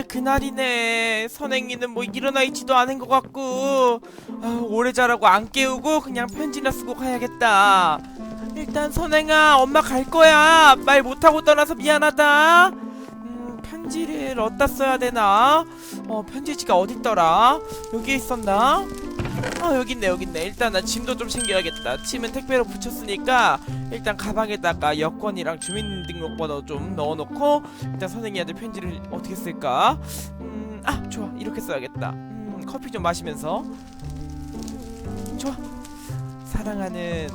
이제 그날이네. 선행이는 뭐 일어나 있지도 않은 것 같고, 아, 오래 자라고 안 깨우고 그냥 편지나 쓰고 가야겠다. 일단 선행아, 엄마 갈 거야. 말 못하고 떠나서 미안하다. 음, 편지를 어디다 써야 되나? 어, 편지지가 어딨더라? 여기에 있었나? 아, 여기 있네. 일단 나 짐도 좀 챙겨야겠다. 짐은 택배로 붙였으니까 일단 가방에다가 여권이랑 주민등록번호 좀 넣어놓고 일단 선생님한테 편지를 어떻게 쓸까? 음, 아 좋아 이렇게 써야겠다. 음, 커피 좀 마시면서 좋아. 사랑하는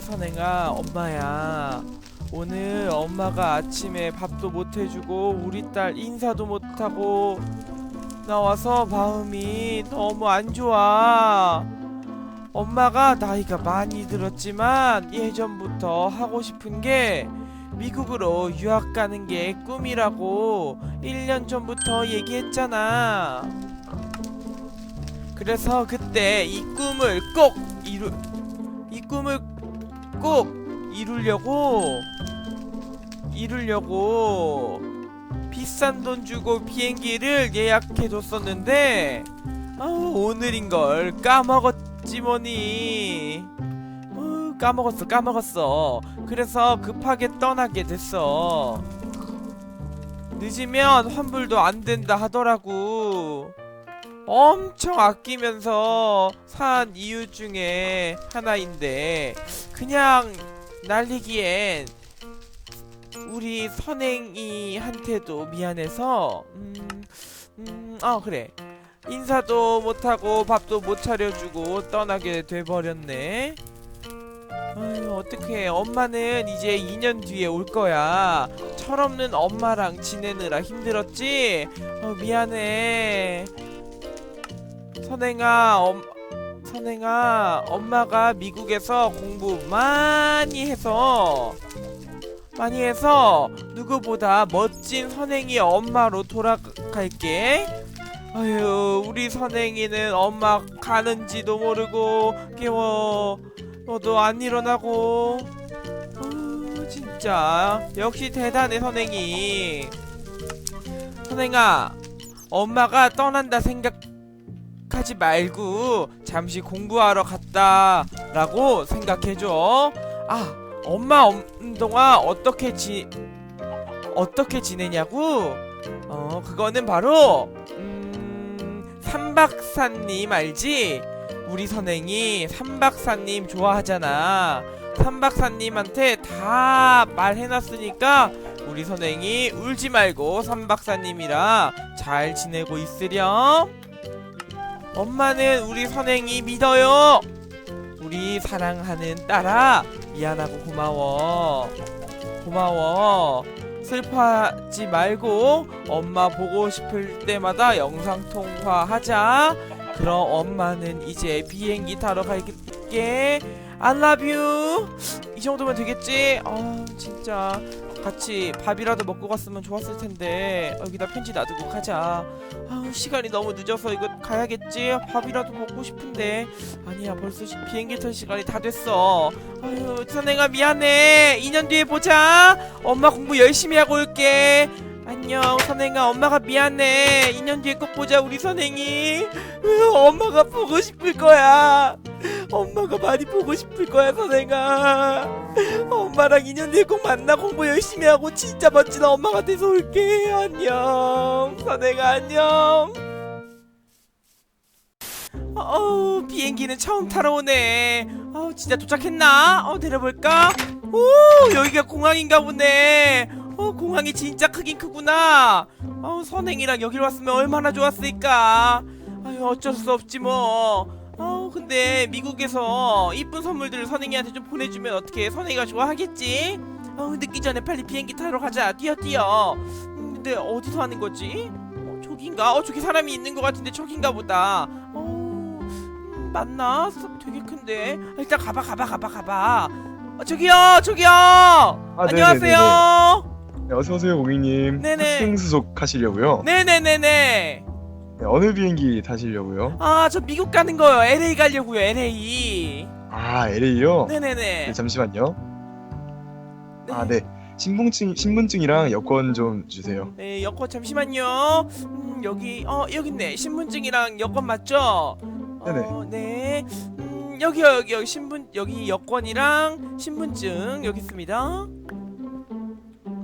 선행아, 엄마야. 오늘 엄마가 아침에 밥도 못 해주고 우리 딸 인사도 못 하고 나와서 마음이 너무 안 좋아. 엄마가 나이가 많이 들었지만 예전부터 하고 싶은 게 미국으로 유학 가는 게 꿈이라고 1년 전부터 얘기했잖아. 그래서 그때 이 꿈을 꼭 이루 이 꿈을 꼭 이루려고 이루려고 비싼 돈 주고 비행기를 예약해 뒀었는데 아우 오늘인 걸 까먹었지 뭐니. 어, 까먹었어 까먹었어. 그래서 급하게 떠나게 됐어. 늦으면 환불도 안 된다 하더라고. 엄청 아끼면서 산 이유 중에 하나인데 그냥 날리기엔 우리 선행이한테도 미안해서 음, 음, 아 그래 인사도 못하고 밥도 못 차려주고 떠나게 돼버렸네. 아유 어떡해 엄마는 이제 2년 뒤에 올 거야. 철없는 엄마랑 지내느라 힘들었지. 어, 미안해. 선행아 엄 선행아 엄마가 미국에서 공부 많이 해서 많이 해서 누구보다 멋진 선행이 엄마로 돌아갈게. 아유, 우리 선행이는 엄마 가는지도 모르고 깨워 너도 안 일어나고. 어, 진짜 역시 대단해 선행이. 선행아, 엄마가 떠난다 생각하지 말고 잠시 공부하러 갔다라고 생각해줘. 아, 엄마 없는 동안 어떻게 지 어떻게 지내냐고? 어 그거는 바로 음 삼박사님 알지? 우리 선행이 삼박사님 좋아하잖아. 삼박사님한테 다 말해놨으니까 우리 선행이 울지 말고 삼박사님이랑 잘 지내고 있으렴. 엄마는 우리 선행이 믿어요. 우리 사랑하는 딸아 미안하고 고마워. 고마워. 슬퍼하지 말고 엄마 보고 싶을 때마다 영상 통화하자. 그럼 엄마는 이제 비행기 타러 갈게. I love you. 이 정도면 되겠지? 아 진짜. 같이 밥이라도 먹고 갔으면 좋았을 텐데. 여기다 편지 놔두고 가자. 아 시간이 너무 늦어서 이거 가야겠지? 밥이라도 먹고 싶은데. 아니야 벌써 시- 비행기 탈 시간이 다 됐어. 아유 선행아 미안해. 2년 뒤에 보자. 엄마 공부 열심히 하고 올게. 안녕 선행아. 엄마가 미안해. 2년 뒤에 꼭 보자 우리 선행이. 으, 엄마가 보고 싶을 거야. 엄마가 많이 보고 싶을 거야 선행아. 엄마랑 2년 뒤에 꼭 만나 공부 열심히 하고 진짜 멋진 엄마가 돼서 올게. 안녕 선행아. 안녕 어 비행기는 처음 타러 오네 어 진짜 도착했나? 어 내려볼까? 오 여기가 공항인가 보네 어 공항이 진짜 크긴 크구나 어 선행이랑 여기로 왔으면 얼마나 좋았을까 아유 어쩔 수 없지 뭐 어, 근데 미국에서 이쁜 선물들을 선행이한테 좀 보내주면 어떻게 선행이가 좋아하겠지? 어, 늦기 전에 빨리 비행기 타러 가자. 뛰어 뛰어. 음, 근데 어디서 하는 거지? 어, 저긴가? 어, 저기 사람이 있는 것 같은데 저긴가 보다. 어, 음, 맞나? 서- 되게 큰데. 아, 일단 가봐, 가봐, 가봐, 가봐. 어, 저기요, 저기요. 안녕하세요. 네, 어서 오세요, 고객님. 네네. 학생 수속 하시려고요? 네네네네. 네, 어느 비행기 타시려고요? 아, 저 미국 가는 거요. LA 가려고요, LA. 아, LA요? 네네네. 네, 잠시만요. 네. 아, 네. 신분증 신분증이랑 여권 좀 주세요. 네, 여권 잠시만요. 음, 여기 어 여기 있네. 신분증이랑 여권 맞죠? 어, 네. 음, 여기요 여기 여기 신분 여기 여권이랑 신분증 여기 있습니다.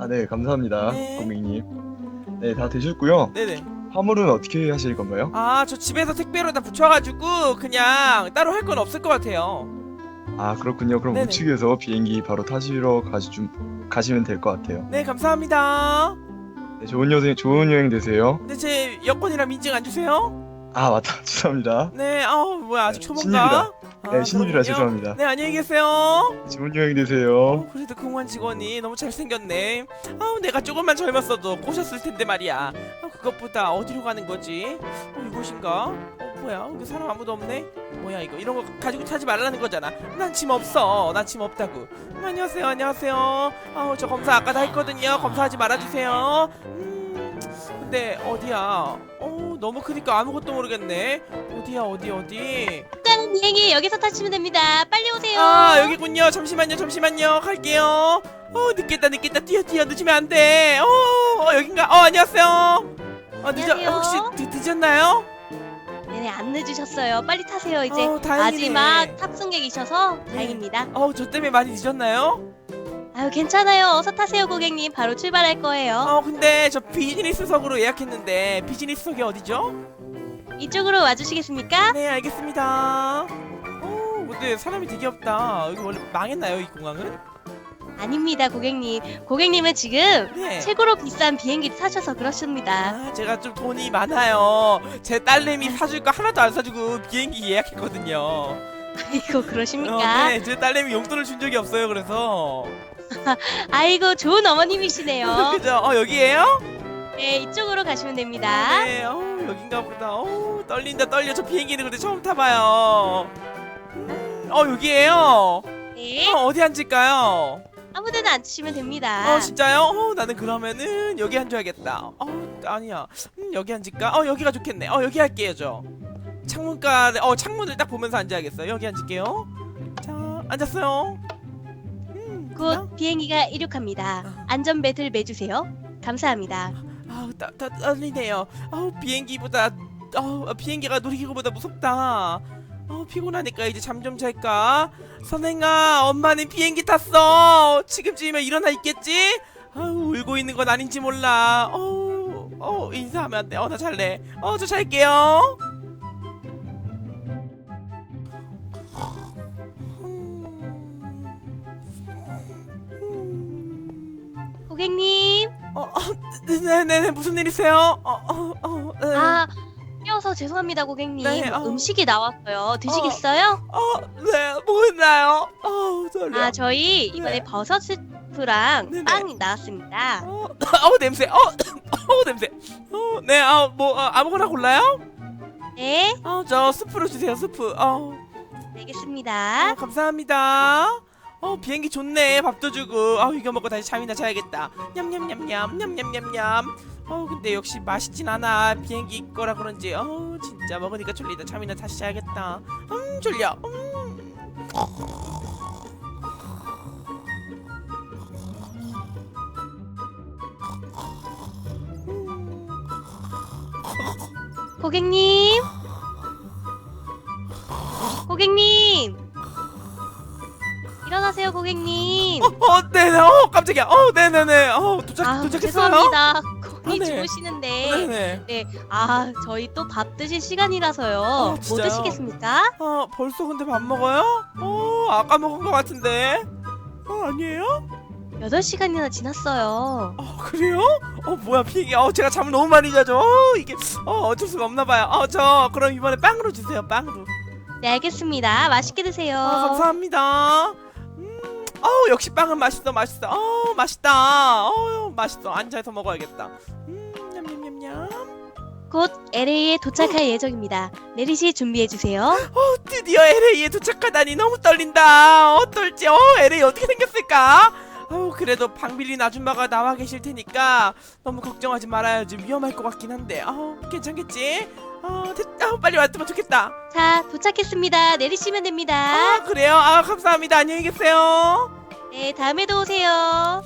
아, 네, 감사합니다, 네. 고객님. 네, 다 되셨고요. 네네. 화물은 어떻게 하실 건가요? 아 저 집에서 택배로 다 붙여가지고 그냥 따로 할 건 없을 것 같아요. 아, 그렇군요. 그럼 네네. 우측에서 비행기 바로 타시러 가시 좀 가시면 될 것 같아요. 네 감사합니다. 네, 좋은 여행 좋은 여행 되세요. 근데 제 여권이랑 민증 안 주세요? 아, 맞다. 죄송합니다. 네. 어 뭐야 아직 네, 초본가? 신입이다. 아, 네, 신입이라 그렇군요. 죄송합니다. 네 안녕히 계세요. 좋은 여행 되세요. 어, 그래도 공원 직원이 너무 잘생겼네. 아, 내가 조금만 젊었어도 꼬셨을 텐데 말이야. 아, 그것보다 어디로 가는 거지? 어, 이곳인가? 어, 뭐야? 여기 사람 아무도 없네? 뭐야 이거? 이런 거 가지고 타지 말라는 거잖아. 난 짐 없어. 난 짐 없다고. 음, 안녕하세요, 안녕하세요. 아, 저 검사 아까 다 했거든요. 검사하지 말아주세요. 음, 근데 어디야? 어, 너무 크니까 아무것도 모르겠네. 어디야, 어디, 어디? 다른 비행기 여기서 타시면 됩니다. 빨리 오세요. 아 여기군요 잠시만요 잠시만요 갈게요 어 늦겠다 늦겠다 뛰어 뛰어 늦으면 안 돼 어, 어 여긴가 어 안녕하세요 어 늦어 안녕하세요. 혹시 늦, 늦었나요 네네 안 늦으셨어요. 빨리 타세요 이제. 어, 다행이네. 마지막 탑승객이셔서 다행입니다. 어저 때문에 많이 늦었나요 아유 괜찮아요. 어서 타세요 고객님. 바로 출발할 거예요. 어 근데 저 비즈니스석으로 예약했는데 비즈니스석이 어디죠 이쪽으로 와주시겠습니까? 네 알겠습니다 어 근데 사람이 되게 없다 여기 원래 망했나요 이 공항은 아닙니다 고객님. 고객님은 지금 네 최고로 비싼 비행기를 사셔서 그렇습니다. 아, 제가 좀 돈이 많아요. 제 딸내미 사줄 거 하나도 안 사주고 비행기 예약했거든요. 아이고 어, 그러십니까? 네, 제 딸내미 용돈을 준 적이 없어요. 그래서 아이고 좋은 어머님이시네요. 그죠? 어 여기에요? 네 이쪽으로 가시면 됩니다. 아, 네, 어 여긴가 보다. 어 떨린다 떨려. 저 비행기는 근데 처음 타봐요. 음, 어 여기에요. 네 어, 어디 앉을까요? 아무데나 앉으시면 됩니다. 어 진짜요? 어 나는 그러면은 여기 앉아야겠다. 어 아니야. 음, 여기 앉을까? 어 여기가 좋겠네. 어 여기 할게요 저. 창문가 어 창문을 딱 보면서 앉아야겠어요. 여기 앉을게요. 자 앉았어요. 음? 곧 비행기가 이륙합니다. 안전벨트를 매주세요. 감사합니다. 아우 따, 따, 떨리네요. 아우 비행기보다 아우 비행기가 놀이기구보다 무섭다. 아우 피곤하니까 이제 잠 좀 잘까. 선행아 엄마는 비행기 탔어. 지금쯤이면 일어나 있겠지? 아우 울고 있는 건 아닌지 몰라. 어우 어 인사하면 안 돼. 어나 잘래. 어저 잘게요. 고객님, 어, 어 네네네 무슨 일이세요? 어어어 어, 네. 아 뛰어서 죄송합니다 고객님. 네, 어. 음식이 나왔어요. 드시겠어요? 어, 네, 뭐 있나요? 어우, 떨려. 아 저희 이번에 네. 버섯 스프랑 네네. 빵이 나왔습니다. 어, 어우, 냄새. 어, 어우, 냄새. 어, 네, 아, 뭐, 어, 아무거나 골라요? 네, 어, 저 스프로 주세요, 스프. 어, 알겠습니다. 어, 감사합니다. 어, 비행기 좋네. 밥도 주고. 아, 이거 먹고 다시 잠이나 자야겠다. 냠냠냠냠, 냠냠냠냠. 어, 근데 역시 맛있진 않아. 비행기 거라 그런지. 어, 진짜 먹으니까 졸리다. 잠이나 다시 자야겠다. 음, 졸려. 음. 고객님, 고객님, 고객님. 어, 어, 네네. 어, 깜짝이야. 어, 네네네. 어, 도착, 아 도착했어요? 죄송합니다. 거의 네. 주무시는데. 네네. 네, 아 저희 또 밥 드실 시간이라서요. 뭐 진짜요? 드시겠습니까? 어, 벌써 근데 밥 먹어요? 어, 아까 먹은 것 같은데. 어, 아니에요? 8시간이나 지났어요. 어, 그래요? 어, 뭐야, 비행기. 어, 제가 잠을 너무 많이 자죠. 어, 이게, 어, 어쩔 수가 없나 봐요. 어, 저, 그럼 이번에 빵으로 주세요, 빵으로. 네, 알겠습니다. 맛있게 드세요. 어, 감사합니다. 역시 빵은 맛있어, 맛있어. 어, 맛있다. 어, 맛있어. 앉아서 먹어야겠다. 음, 냠냠냠냠. 곧 LA에 도착할 예정입니다. 내리실 준비해 주세요. 어, 드디어 LA에 도착하다니 너무 떨린다. 어떨지, 어, LA 어떻게 생겼을까? 어, 그래도 방 빌린 아줌마가 나와 계실 테니까 너무 걱정하지 말아야지 위험할 것 같긴 한데, 어, 괜찮겠지? 어, 됐, 어, 빨리 왔으면 좋겠다. 자, 도착했습니다. 내리시면 됩니다. 아, 그래요? 아, 감사합니다. 안녕히 계세요. 네, 다음에도 오세요. 어,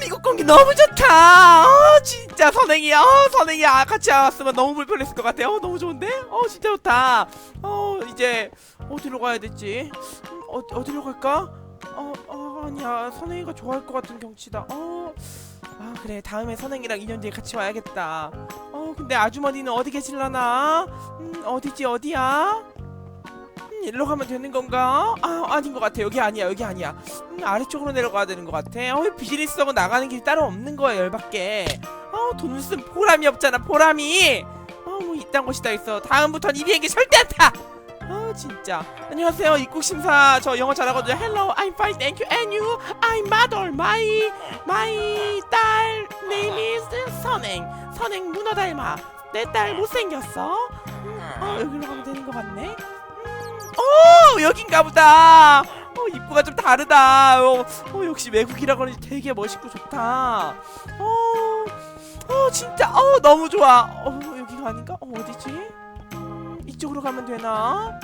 미국 공기 너무 좋다. 어, 진짜 선행이, 어, 선행이 아, 같이 왔으면 너무 불편했을 것 같아. 어, 너무 좋은데? 어, 진짜 좋다. 어, 이제 어디로 가야 되지? 음, 어, 어디로 갈까? 어, 어, 아니야. 선행이가 좋아할 것 같은 경치다. 어, 아, 그래. 다음에 선행이랑 2년 뒤에 같이 와야겠다. 어, 근데 아주머니는 어디 계실라나? 음, 어디지, 어디야? 음, 일로 가면 되는 건가? 아, 아닌 것 같아. 여기 아니야, 여기 아니야. 음, 아래쪽으로 내려가야 되는 것 같아. 어, 비즈니스하고 나가는 길이 따로 없는 거야, 열받게. 어, 돈을 쓴 보람이 없잖아, 보람이. 어, 뭐 이딴 곳이 다 있어. 다음부턴 이 비행기 절대 안 타! 아, 진짜. 안녕하세요, 입국 심사. 저 영어 잘하거든요. Hello, I'm fine, thank you. And you? I'm mother. My, my 딸 name is 선행. 선행 문어 닮아. 내 딸 못생겼어. 음, 어, 여기로 가면 되는 것 같네. 음, 오, 여긴가 보다. 어, 입구가 좀 다르다. 어, 어, 역시 외국이라 그런지 되게 멋있고 좋다. 어, 어, 진짜, 어, 너무 좋아. 어, 여기가 아닌가? 어, 어디지? 음, 이쪽으로 가면 되나?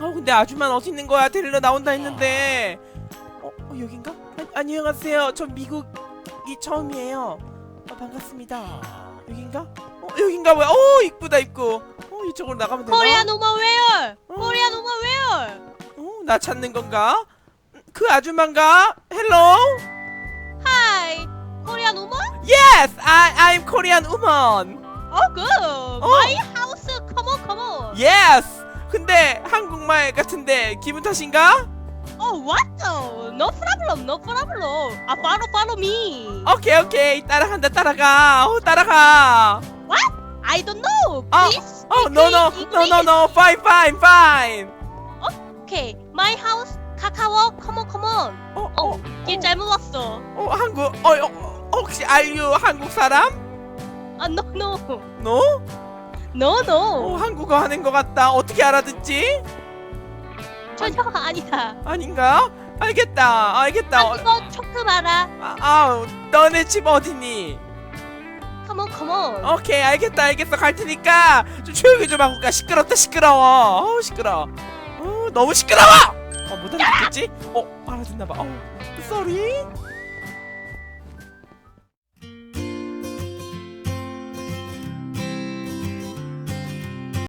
어, 근데 아줌마는 어디 있는 거야? 데리러 나온다 했는데. 어, 어 여긴가? 아, 안녕하세요. 전 미국이 처음이에요. 어, 반갑습니다. 여긴가? 어, 여긴가 뭐야? 오, 입구다, 입구. 어, 이쪽으로 나가면 되나? 코리안 오마 웨어. 어. 코리안 오마 웨어. 어, 나 찾는 건가? 그 아줌마인가? 헬로? 하이. 코리안 오마? Yes, I I'm Korean woman. 어, 굿. 마이 하우스. 컴온 컴온. Yes. 근데 한국말 같은데 기분 탓인가? 어, what? No problem. No problem. 아, follow follow me. 오케이 오케이 따라간다 따라가. 어 따라가. I don't know. 아, Please. 어 no no no no no fine fine fine. 오케이. My house. 카카오. 컴온 컴온. 어 어, 어, 길 잘못 왔어. 어 한국 어, 어 혹시 you 한국 사람? 아, no no. No? No 어 no. 한국어 하는 것 같다. 어떻게 알아듣지? 전혀 아니다. 아닌가? 알겠다 알겠다. 어, 한국어 초크 마라. 아, 아 너네 집 어디니? 컴온 컴온. 오케이 알겠다 알겠어. 갈 테니까 좀 조용히 좀 하고 가. 시끄럽다 시끄러워. 어 시끄러 어 너무 시끄러워! 어못 알아듣겠지? 어 알아듣나 봐. 어 sorry